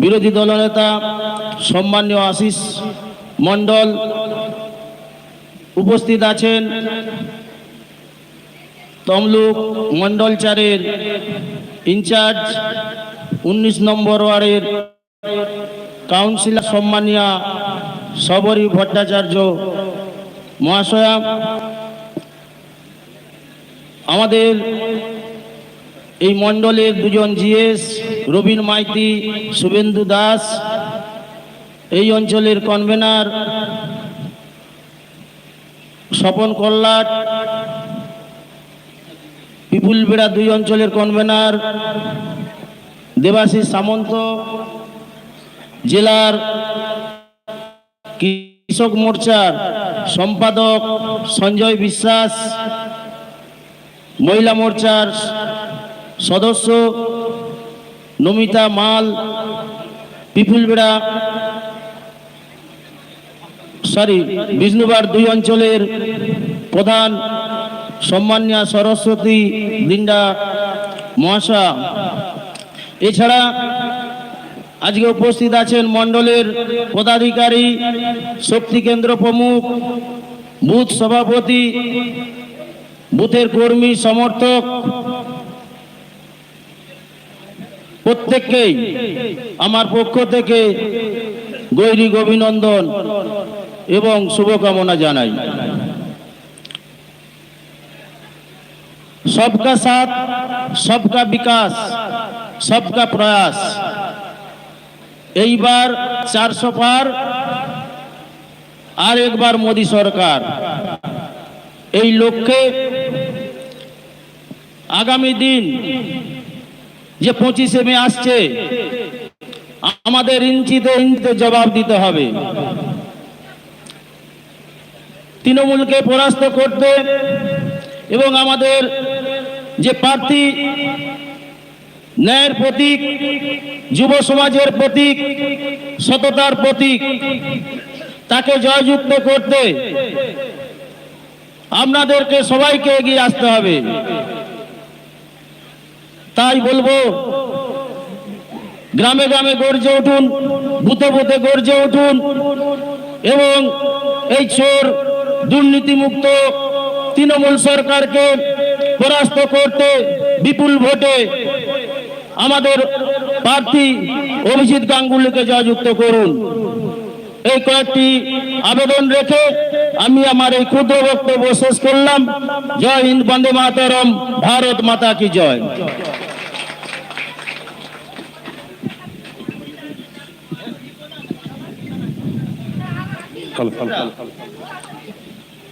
বিরোধী দলনেতা সম্মানীয় আশিস মণ্ডল উপস্থিত আছেন তমলুক মণ্ডল চারের ইনচার্জ উনিশ নম্বর ওয়ার্ডের কাউন্সিলর সম্মানীয় সবরী ভট্টাচার্য মহাশয়া। আমাদের এই মণ্ডলের দুজন জিএস, রবীন মাইতি, শুভেন্দু দাস, এই অঞ্চলের কনভেনার স্বপন কল্লাট, পিপুল বেড়া দুই অঞ্চলের কনভেনার দেবাশিস সামন্ত, জেলার কৃষক মোর্চার সম্পাদক সঞ্জয় বিশ্বাস, মহিলা মোর্চার সদস্য, নমিতা মাল পিপুলবেড়া সরি বিষ্ণুবার দুই অঞ্চলের প্রধান সম্মানীয় সরস্বতী দিন্ডা মহাশয়া। এছাড়া আজকে উপস্থিত আছেন মণ্ডলের পদাধিকারী, শক্তি কেন্দ্র প্রমুখ, বুথ সভাপতি, বুথের কর্মী, সমর্থক প্রত্যেককেই আমার পক্ষ থেকে গৈরিক অভিনন্দন এবং শুভকামনা জানাই। সবকা সাথ, সবকা বিকাশ, সবকা প্রয়াস। এইবার চারশো পার, আর একবার মোদি সরকার। এই লক্ষ্যে আগামী দিন যে পঁচিশে মে আসছে, আমাদের ইঞ্চিতে ইঞ্চিতে জবাব দিতে হবে। তৃণমূলকে পরাস্ত করতে এবং আমাদের যে প্রার্থী, ন্যায়ের প্রতীক, যুব সমাজের প্রতীক, সততার প্রতীক, তাকে জয়যুক্ত করতে আপনাদেরকে সবাইকে এগিয়ে আসতে হবে। তাই বলব, গ্রামে গ্রামে গর্জে উঠুন, বুথে বুথে গর্জে উঠুন, এবং এই চোর দুর্নীতিমুক্ত তৃণমূল সরকারকে পরাস্ত করতে বিপুল ভোটে আমাদের প্রার্থী অভিজিৎ গাঙ্গুলিকে জয়যুক্ত করুন। এই কয়েকটি আবেদন রেখে আমি আমার এই ক্ষুদ্র বক্তব্য শেষ করলাম। জয় হিন্দ, বন্দে মাতরম, ভারত মাতা কি জয়। খাল, খাল।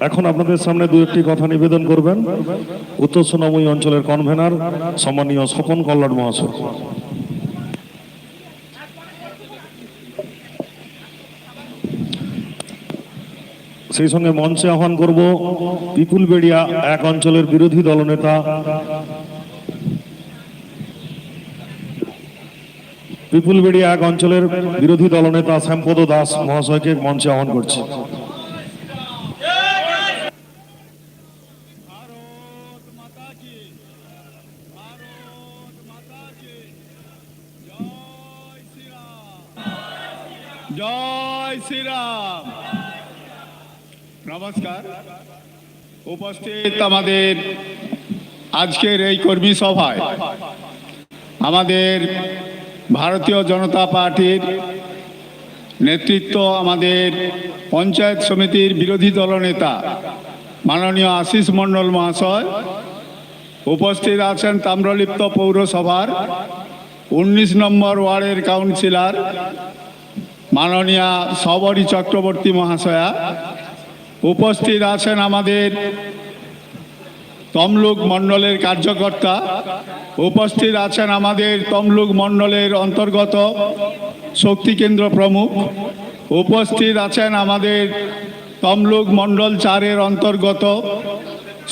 এখন আপনাদের সামনে দু একটি কথা নিবেদন করবেন উত্তর সোনাময়ী অঞ্চলের কনভেনার সম্মানীয় স্বপন কল্যাণ মহাশয় সেই সঙ্গে মঞ্চে আহ্বান করব বিপুল বেড়িয়া এক অঞ্চলের বিরোধী দলনেতা বিপুল বেড়িয়া এক অঞ্চলের বিরোধী দলনেতা শ্যামপদ দাস মহাশয়কে মঞ্চে আহ্বান করছি। জয় শ্রীরাম। নমস্কার। উপস্থিত আমাদের আজকের এই কর্মী সভায় আমাদের ভারতীয় জনতা পার্টির নেতৃত্ব আমাদের পঞ্চায়েত সমিতির বিরোধী দলনেতা মাননীয় আশিস মণ্ডল মহাশয়, উপস্থিত আছেন তাম্রলিপ্ত পৌরসভার উনিশ নম্বর ওয়ার্ডের কাউন্সিলর মাননীয়া সবরী চক্রবর্তী মহাশয়া, উপস্থিত আছেন আমাদের তমলুক মণ্ডলের কার্যকর্তা উপস্থিত আছেন আমাদের তমলুক মণ্ডলের অন্তর্গত শক্তি কেন্দ্র প্রমুখ। উপস্থিত আছেন আমাদের তমলুক মণ্ডল চারের অন্তর্গত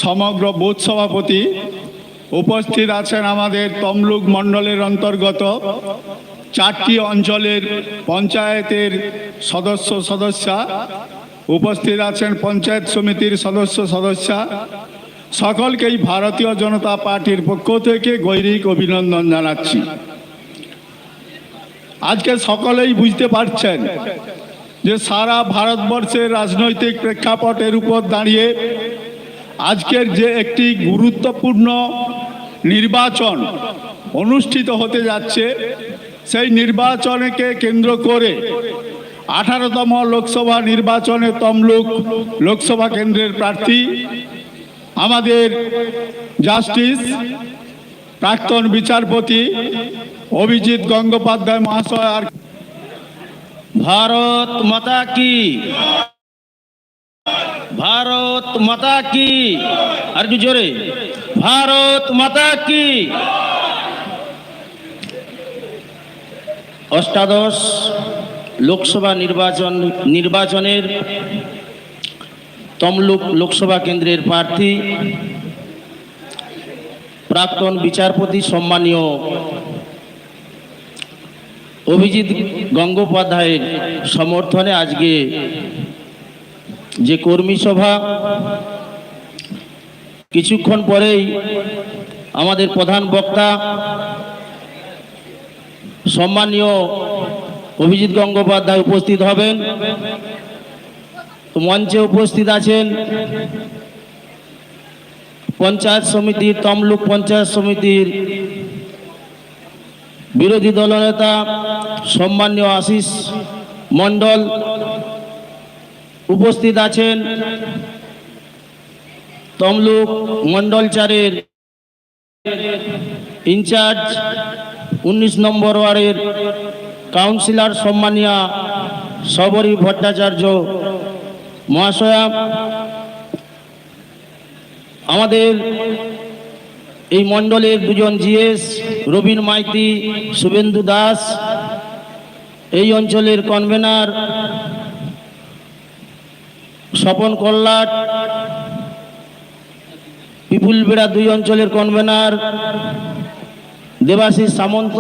সমগ্র বুথ সভাপতি। উপস্থিত আছেন আমাদের তমলুক মণ্ডলের অন্তর্গত চারটি অঞ্চলের পঞ্চায়েতের সদস্য সদস্যা। উপস্থিত আছেন পঞ্চায়েত সমিতির সদস্য সদস্যা। সকলকেই ভারতীয় জনতা পার্টির পক্ষ থেকে গৈরিক অভিনন্দন জানাচ্ছি। আজকে সকলেই বুঝতে পারছেন যে সারা ভারতবর্ষের রাজনৈতিক প্রেক্ষাপটের উপর দাঁড়িয়ে আজকের যে একটি গুরুত্বপূর্ণ নির্বাচন অনুষ্ঠিত হতে যাচ্ছে, সেই নির্বাচনকে কেন্দ্র করে আঠারোতম লোকসভা নির্বাচনে তমলুক লোকসভা কেন্দ্রের প্রার্থী আমাদের জাস্টিস প্রাক্তন বিচারপতি অভিজিৎ গঙ্গোপাধ্যায় মহাশয় আর ভারত মাতা কি? ভারত মাতা কি? আর একটু জোরে। ভারত মাতা কি? অষ্টাদশ লোকসভা নির্বাচন, নির্বাচনের তমলুক লোকসভা কেন্দ্রের প্রার্থী, প্রাক্তন বিচারপতি সম্মানীয় অভিজিৎ গঙ্গোপাধ্যায়ের সমর্থনে আজকে যে কর্মী সভা, কিছুক্ষণ পরেই আমাদের প্রধান বক্তা সম্মানীয় অভিজিৎ গঙ্গোপাধ্যায় উপস্থিত হবেন। তো মঞ্চে উপস্থিত আছেন পঞ্চায়েত সমিতির তমলুক পঞ্চায়েত সমিতির বিরোধী দলনেতা সম্মানীয় আশিস মণ্ডল উপস্থিত আছেন। তমলুক মণ্ডল চারের ইনচার্জ উনিশ নম্বর ওয়ার্ডের কাউন্সিলর সম্মানিয়া সবরী ভট্টাচার্য মহাশয়া, আমাদের এই মণ্ডলের দুজন জিএস, রবীন মাইতি, শুভেন্দু দাস, এই অঞ্চলের কনভেনার স্বপন কল্লাট পিপুল বেড়া দুই অঞ্চলের কনভেনার দেবাশিস সামন্ত,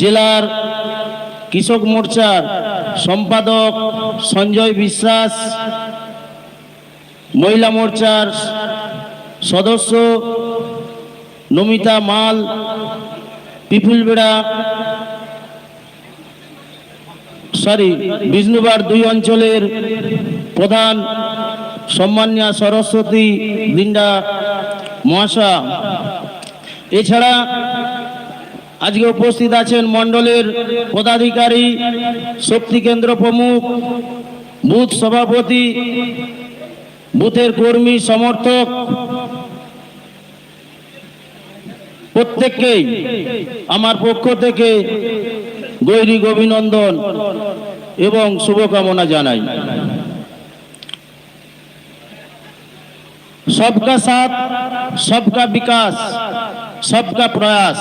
জেলার কৃষক মোর্চার সম্পাদক সঞ্জয় বিশ্বাস, মহিলা মোর্চার সদস্য নমিতা মাল, পিপুল বেড়া সরি বিষ্ণুবার দুই অঞ্চলের প্রধান সম্মানিয়া সরস্বতী লিন্ডা মহাশয়া। এছাড়া আজকে উপস্থিত আছেন মণ্ডলের পদাধিকারী, শক্তি কেন্দ্র প্রমুখ, বুথ সভাপতি, বুথের কর্মী, সমর্থক, প্রত্যেককেই আমার পক্ষ থেকে গৈরিক অভিনন্দন এবং শুভকামনা জানাই। সবকা সাথ, সবকা বিকাশ, সবকা প্রয়াস।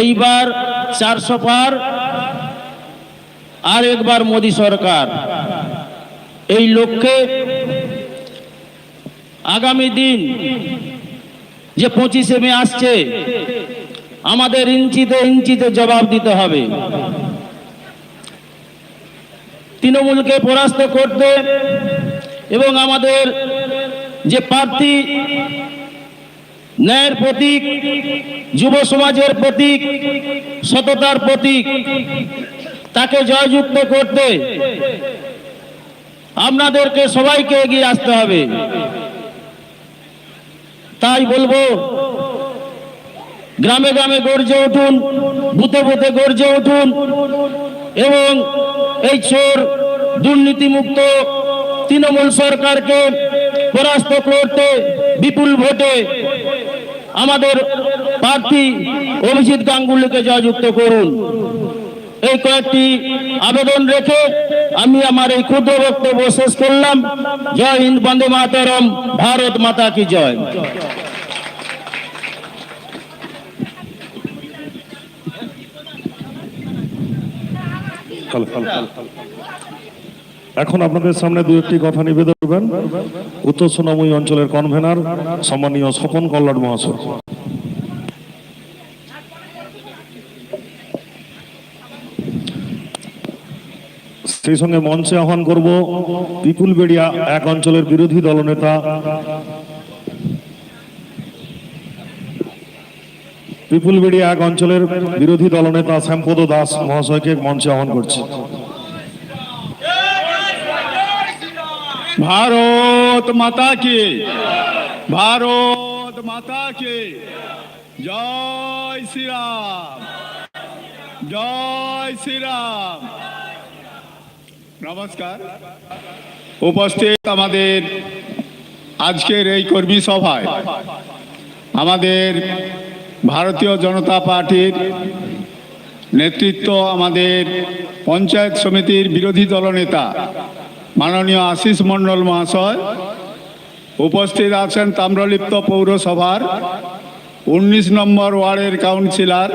এইবার চারশো পার, আর একবার মোদী সরকার। এই লক্ষ্যে আগামী দিন যে পঁচিশে মে আসছে, আমাদের ইঞ্চিতে ইঞ্চিতে জবাব দিতে হবে। তৃণমূলকে পরাস্ত করতে এবং আমাদের যে প্রার্থী, ন্যায়ের প্রতীক যুব সমাজের প্রতীক, সততার প্রতীক, তাকে জয়যুক্ত করতে আপনাদেরকে সবাইকে এগিয়ে আসতে হবে। তাই বলব, গ্রামে গ্রামে গর্জে উঠুন, বুথে বুথে গর্জে উঠুন এবং এই চোর দুর্নীতিমুক্ত তৃণমূল সরকারকে পরাস্ত করতে বিপুল ভোটে আমাদের প্রার্থী অভিজিৎ গাঙ্গুলিকে জয়যুক্ত করুন। এই কয়েকটি আবেদন রেখে আমি আমার এই ক্ষুদ্র বক্তব্য শেষ করলাম। জয় হিন্দ, বন্দে মাতরম, ভারত মাতা কি জয়। এখন আপনাদের সামনে দু একটি কথা নিবেদন করবেন। উত্তর সোনাময়ী অঞ্চলের কনভেনার সম্মানীয় স্বপন কল্লাট মহাশয়। সেই সঙ্গে মঞ্চে আহ্বান করব বিপুল বেড়িয়া এক অঞ্চলের বিরোধী দলনেতা পিপুল বেড়িয়া এক অঞ্চলের বিরোধী দলনেতা শ্যামপদ দাস মহাশয়কে মঞ্চে আহ্বান করছি। ভারত মাতা কি, ভারত মাতা কি, জয় শ্রীরাম জয় শ্রীরাম। নমস্কার। উপস্থিত আমাদের আজকের এই কর্মী সভায় আমাদের ভারতীয় জনতা পার্টির নেতৃত্ব আমাদের পঞ্চায়েত সমিতির বিরোধী দলনেতা মাননীয় আশিস মণ্ডল মহাশয়, উপস্থিত আছেন তাম্রলিপ্ত পৌরসভার উনিশ নম্বর ওয়ার্ডের কাউন্সিলর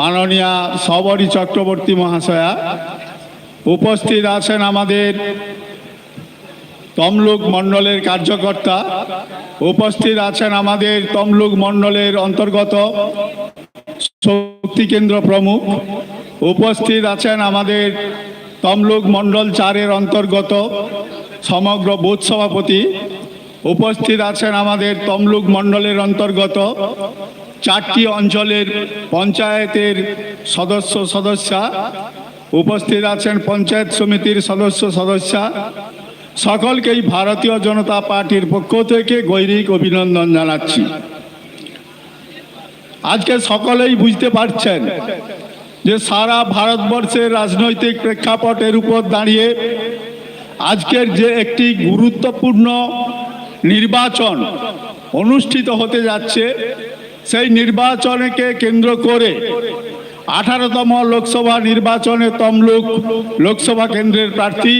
মাননীয়া সবরী চক্রবর্তী মহাশয়া, উপস্থিত আছেন আমাদের তমলুক মণ্ডলের কার্যকর্তা, উপস্থিত আছেন আমাদের তমলুক মণ্ডলের অন্তর্গত শক্তি কেন্দ্র প্রমুখ, উপস্থিত আছেন আমাদের তমলুক মণ্ডল চারের অন্তর্গত সমগ্র বুথ সভাপতি উপস্থিত আছেন আমাদের তমলুক মণ্ডলের অন্তর্গত। চারটি অঞ্চলের পঞ্চায়েতের সদস্য সদস্যা উপস্থিত আছেন, পঞ্চায়েত সমিতির সদস্য সদস্যা। সকলকেই ভারতীয় জনতা পার্টির পক্ষ থেকে গৈরিক অভিনন্দন জানাচ্ছি। আজকে সকলেই বুঝতে পারছেন যে সারা ভারতবর্ষের রাজনৈতিক প্রেক্ষাপটের উপর দাঁড়িয়ে আজকের যে একটি গুরুত্বপূর্ণ নির্বাচন অনুষ্ঠিত হতে যাচ্ছে, সেই নির্বাচনকে কেন্দ্র করে আঠারোতম লোকসভা নির্বাচনে তমলুক লোকসভা কেন্দ্রের প্রার্থী,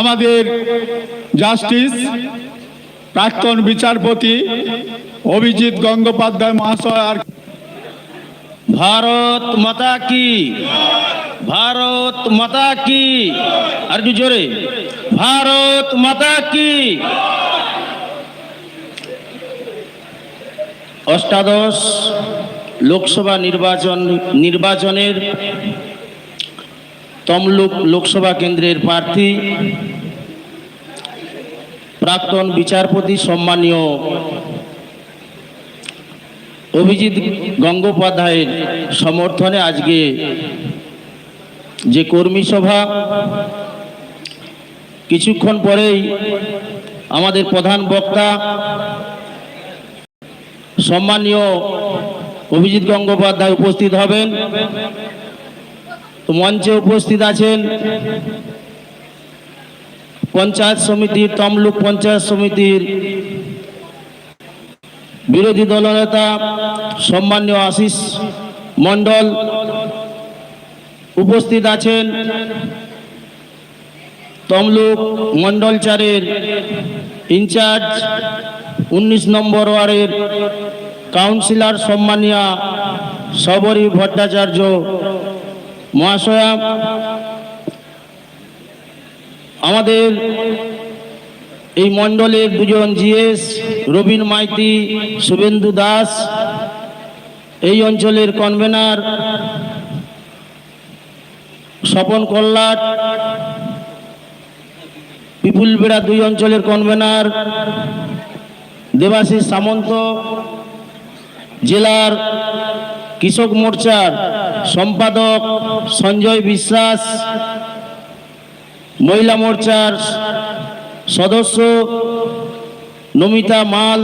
আমাদের জাস্টিস প্রাক্তন বিচারপতি অভিজিৎ গঙ্গোপাধ্যায় মহাশয় আর ভারত মাতা কি? ভারত মাতা কি? আর একটু জোরে। ভারত মাতা কি? অষ্টাদশ লোকসভা নির্বাচন, নির্বাচনের তমলুক লোকসভা কেন্দ্রের প্রার্থী, প্রাক্তন বিচারপতি সম্মানীয় অভিজিৎ গঙ্গোপাধ্যায়ের সমর্থনে আজকে যে কর্মী সভা, কিছুক্ষণ পরেই আমাদের প্রধান বক্তা, সম্মানীয় অভিজিৎ গঙ্গোপাধ্যায় উপস্থিত হবেন। মঞ্চে উপস্থিত আছেন পঞ্চায়েত সমিতির তমলুক পঞ্চায়েত সমিতির বিরোধী দলনেতা সম্মানীয় আশিস মণ্ডল উপস্থিত আছেন। তমলুক মণ্ডল চারের ইনচার্জ, উনিশ নম্বর ওয়ার্ডের কাউন্সিলর সম্মানিয়া সবরী ভট্টাচার্য মহাশয়া। আমাদের এই মণ্ডলের দুজন জিএস, রবীন মাইতি, শুভেন্দু দাস, এই অঞ্চলের কনভেনার স্বপন কল্লাট পিপুল বেড়া দুই অঞ্চলের কনভেনার দেবাশিস সামন্ত, জেলার কৃষক মোর্চার সম্পাদক সঞ্জয় বিশ্বাস, মহিলা মোর্চার সদস্য, নমিতা মাল,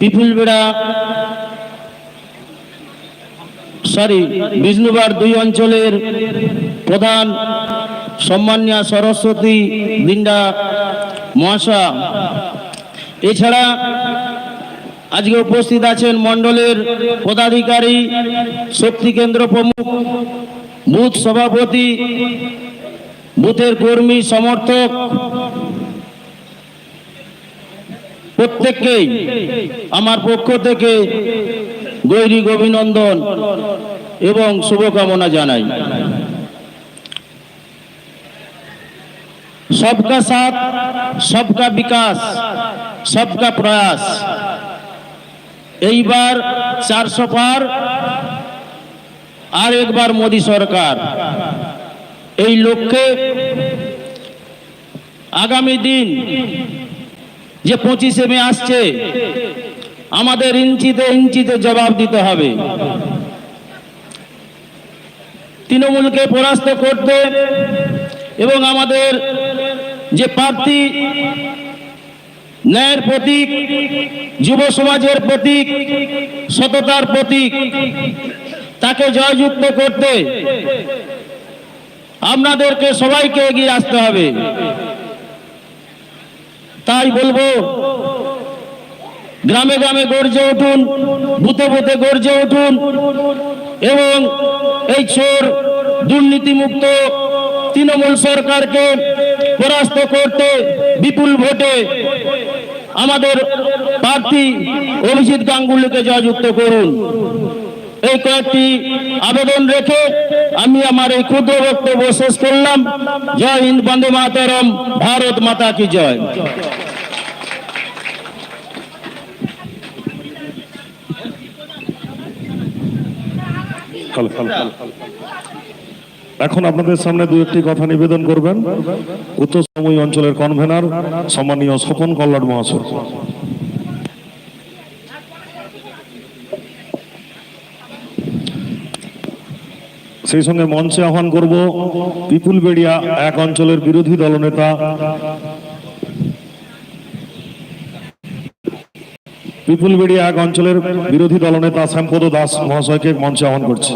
পিপুল বেড়া সরি বিষ্ণুবার দুই অঞ্চলের প্রধান সম্মানিয়া সরস্বতী দিন্ডা মহাশয়া। এছাড়া আজকে উপস্থিত আছেন মণ্ডলের পদাধিকারী, শক্তি কেন্দ্র প্রমুখ, বুথ সভাপতি, বুথের কর্মী সমর্থক প্রত্যেককেই আমার পক্ষ থেকে গৈরিক অভিনন্দন এবং শুভকামনা জানাই। সবকা সাথ, সবকা বিকাশ, সবকা প্রয়াস। এইবার চারশো পার, আর একবার মোদী সরকার। এই লক্ষ্যে আগামী দিন যে পঁচিশে মে আসছে, আমাদের ইঞ্চিতে ইঞ্চিতে জবাব দিতে হবে। তৃণমূলকে পরাস্ত করতে এবং আমাদের যে প্রার্থী, ন্যায়ের প্রতীক, যুব সমাজের প্রতীক, সততার প্রতীক, তাকে জয়যুক্ত করতে আপনাদেরকে সবাইকে এগিয়ে আসতে হবে। তাই বলব, গ্রামে গ্রামে গর্জে উঠুন, বুথে বুথে গর্জে উঠুন, এবং এই চোর দুর্নীতিমুক্ত তৃণমূল সরকারকে পরাস্ত করতে বিপুল ভোটে আমাদের প্রার্থী অভিজিৎ গাঙ্গুলিকে জয়যুক্ত করুন। এই কয়েকটি আবেদন রেখে আমি আমার এই ক্ষুদ্র বক্তব্য শেষ করলাম। জয় হিন্দ, বন্দে মাতারম, ভারত মাতা কি জয়। এখন আপনাদের সামনে দু একটি কথা নিবেদন করবেন। উত্তর সময় অঞ্চলের কনভেনার সম্মানীয় স্বপন কল্যাণ মহাশয়। সেই সঙ্গে মঞ্চে আহ্বান করব বিপুল বেড়িয়া এক অঞ্চলের বিরোধী দলনেতা। বিপুল বেড়িয়া এক অঞ্চলের বিরোধী দলনেতা শ্যামপদ দাস মহাশয়কে মঞ্চে আহ্বান করছি।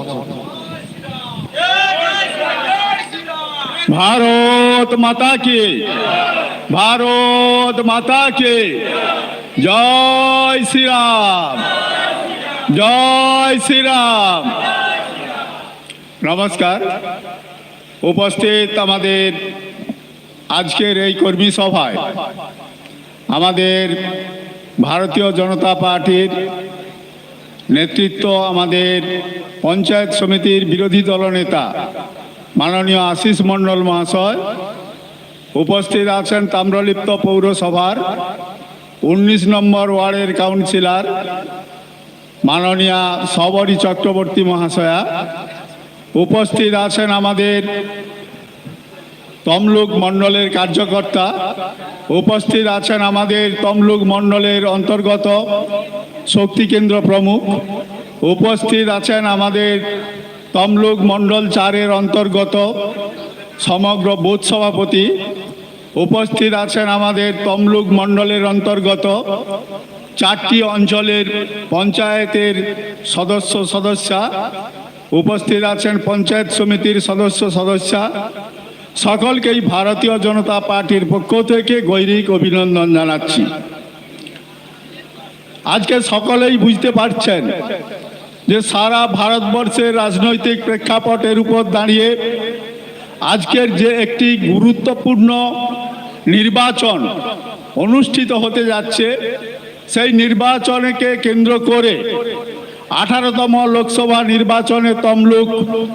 ভারত মাতা কি? ভারত মাতা কি? জয় শ্রীরাম। জয় শ্রীরাম। নমস্কার। উপস্থিত আমাদের আজকের এই কর্মী সভায় আমাদের ভারতীয় জনতা পার্টির নেতৃত্ব আমাদের পঞ্চায়েত সমিতির বিরোধী দলনেতা মাননীয় আশিস মণ্ডল মহাশয় উপস্থিত আছেন তাম্রলিপ্ত পৌরসভার উনিশ নম্বর ওয়ার্ডের কাউন্সিলর মাননীয়া সবরী চক্রবর্তী মহাশয়া। উপস্থিত আছেন আমাদের তমলুক মণ্ডলের কার্যকর্তা। উপস্থিত আছেন আমাদের তমলুক মণ্ডলের অন্তর্গত শক্তি কেন্দ্র প্রমুখ। উপস্থিত আছেন আমাদের তমলুক মণ্ডল চারের অন্তর্গত সমগ্র বুথ সভাপতি। উপস্থিত আছেন আমাদের তমলুক মণ্ডলের অন্তর্গত চারটি অঞ্চলের পঞ্চায়েতের সদস্য সদস্যা। উপস্থিত আছেন পঞ্চায়েত সমিতির সদস্য, সদস্যা। সকলকেই ভারতীয় জনতা পার্টির পক্ষ থেকে গৈরিক অভিনন্দন জানাচ্ছি। আজকে সকলেই বুঝতে পারছেন যে সারা ভারতবর্ষের রাজনৈতিক প্রেক্ষাপটের উপর দাঁড়িয়ে আজকের যে একটি গুরুত্বপূর্ণ নির্বাচন অনুষ্ঠিত হতে যাচ্ছে, সেই নির্বাচনকে কেন্দ্র করে আঠারোতম লোকসভা নির্বাচনে তমলুক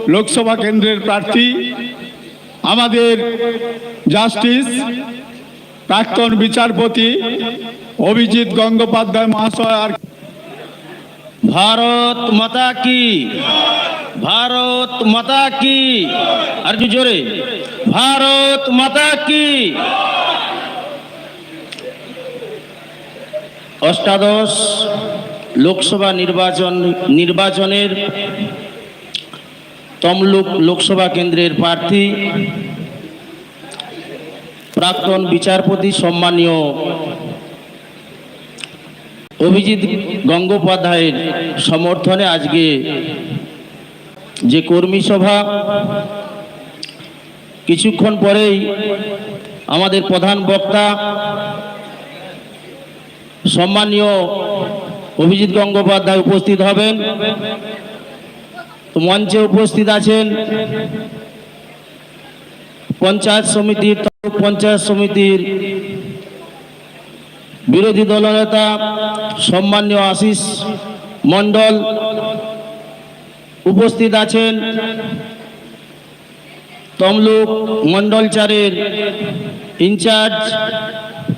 লোকসভা কেন্দ্রের প্রার্থী আমাদের জাস্টিস প্রাক্তন বিচারপতি অভিজিৎ গঙ্গোপাধ্যায় মহাশয় আর ভারত মাতা কি? ভারত মাতা কি? আর কি জোরে। ভারত মাতা কি? অষ্টাদশ লোকসভা নির্বাচন, নির্বাচনের তমলুক লোকসভা কেন্দ্রের প্রার্থী, প্রাক্তন বিচারপতি সম্মানীয় অভিজিৎ গঙ্গোপাধ্যায়ের সমর্থনে আজকে যে কর্মী সভা, কিছুক্ষণ পরেই আমাদের প্রধান বক্তা, সম্মানীয় অভিজিৎ গঙ্গোপাধ্যায় উপস্থিত হবেন। মঞ্চে উপস্থিত আছেন পঞ্চায়েত সমিতির পঞ্চায়েত সমিতির বিরোধী দলনেতা সম্মানীয় আশিস মণ্ডল উপস্থিত আছেন। তমলুক মণ্ডল চারের ইনচার্জ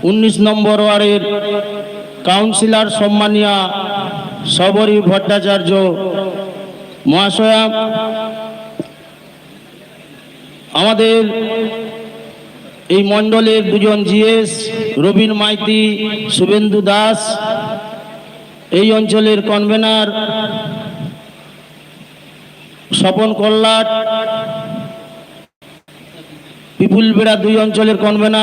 উনিশ নম্বর ওয়ার্ডের কাউন্সিলর সম্মানিয়া সবরী ভট্টাচার্য মহাশয়া, আমাদের এই মণ্ডলের দুজন জিএস, রবীন মাইতি, শুভেন্দু দাস, এই অঞ্চলের কনভেনার স্বপন কল্লাট পিপুল বেড়া দুই অঞ্চলের কনভেনার